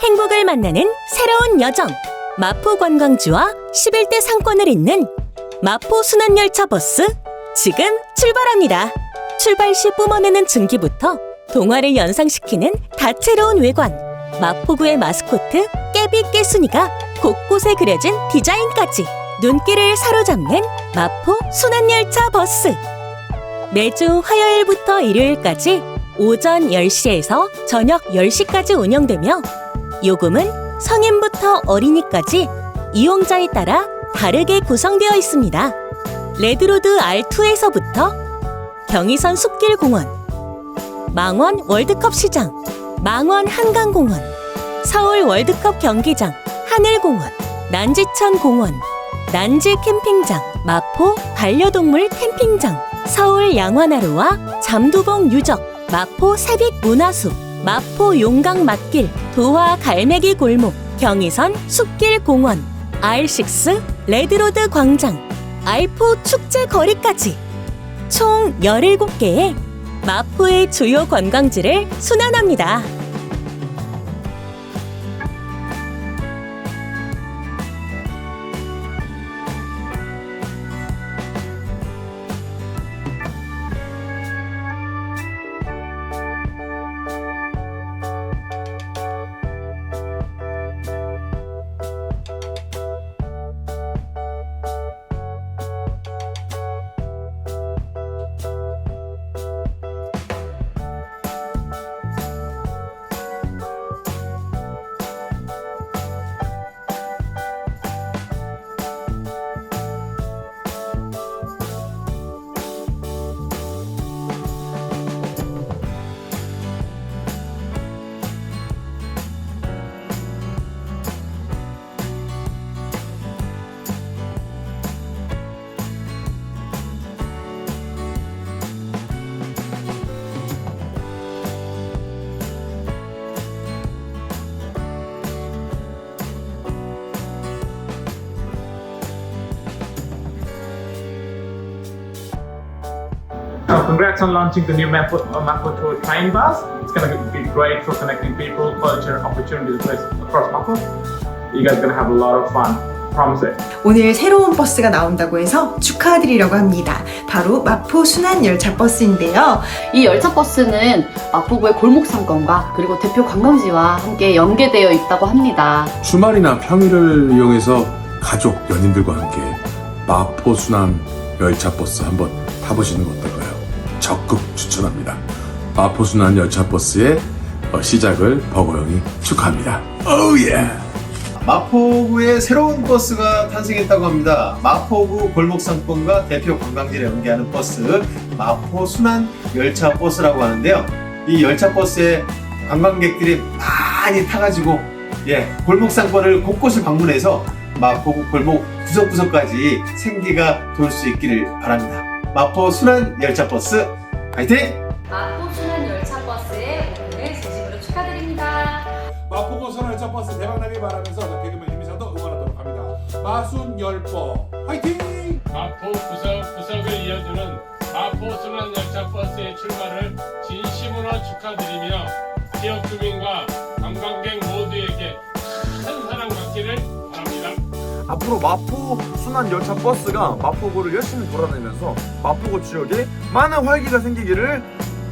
행복을 만나는 새로운 여정 마포 관광지와 11대 상권을 잇는 마포 순환열차 버스 지금 출발합니다. 출발 시 뿜어내는 증기부터 동화를 연상시키는 다채로운 외관 마포구의 마스코트 깨비 깨순이가 곳곳에 그려진 디자인까지 눈길을 사로잡는 마포 순환열차 버스 매주 화요일부터 일요일까지 오전 10시에서 저녁 10시까지 운영되며 요금은 성인부터 어린이까지 이용자에 따라 다르게 구성되어 있습니다. 레드로드 R2에서부터 경의선 숲길공원, 망원 월드컵 시장, 망원 한강공원, 서울 월드컵 경기장, 하늘공원, 난지천 공원, 난지 캠핑장, 마포 반려동물 캠핑장, 서울 양화나루와 잠두봉 유적, 마포 세빛 문화숲, 마포 용강 맛길, 도화 갈매기 골목, 경의선 숲길 공원, R6 레드로드 광장, 알포 축제 거리까지 총 17개의 마포의 주요 관광지를 순환합니다. Congrats on launching the new Mapo, uh, Mapo Tour train bus. It's going to be great for connecting people, culture, opportunities across Mapo. You guys are going to have a lot of fun. 오늘 새로운 버스가 나온다고 해서 축하드리려고 합니다. 바로 마포 순환 열차 버스인데요. 이 열차 버스는 마포구의 골목 상권과 그리고 대표 관광지와 함께 연계되어 있다고 합니다. 주말이나 평일을 이용해서 가족, 연인들과 함께 마포 순환 열차 버스 한번 타보시는 것 어떨까요? 적극 추천합니다. 마포 순환 열차 버스의 어, 시작을 버거영이 축하합니다. 오 예! 마포구에 새로운 버스가 탄생했다고 합니다. 마포구 골목상권과 대표 관광지를 연계하는 버스, 마포 순환 열차 버스라고 하는데요. 이 열차 버스에 관광객들이 많이 타가지고 예 골목상권을 곳곳을 방문해서 마포구 골목 구석구석까지 생기가 돌 수 있기를 바랍니다. 마포 순환 열차 버스 화이팅! 마포 순환 열차 버스의 오픈을 진심으로 축하드립니다. 마포구 선월차 버스 대박나게 바라면서 저 개그맨 유미상도 응원하도록 합니다. 마순 열보 화이팅! 마포 구석 구석을 이어주는 마포 순환 열차 버스의 출발을 진심으로 축하드리며 지역 주민과 관광객 모두에게 큰 사랑 받기를 바랍니다. 앞으로 마포 순환 열차 버스가 마포구를 열심히 돌아다니면서 마포구 지역에 많은 활기가 생기기를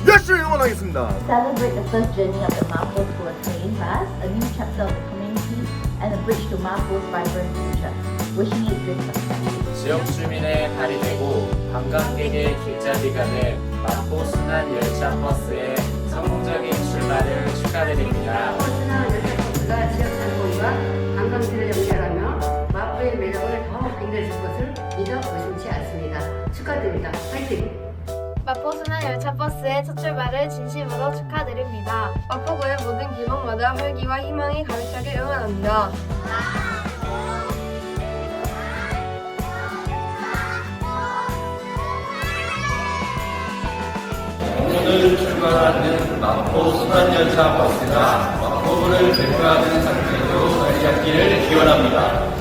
열심히 응원하겠습니다. Celebrate the first journey of the Mapo Tour train bus, a new chapter of the community, and a bridge to Mapo's vibrant future. Wishing you great success. 지역 주민의 발이 되고 관광객의 길잡이가 된 마포 순환 열차 버스의 성공적인 출발을 축하드립니다. 축하드립니다. 파이팅! 마포순환 열차 버스의 첫 출발을 진심으로 축하드립니다. 마포구의 모든 길목마다 활기와 희망이 가득하게 응원합니다. 오늘 출발하는 마포 순환 열차 버스가 마포구를 대표하는 상태로 자리 잡기를 기원합니다.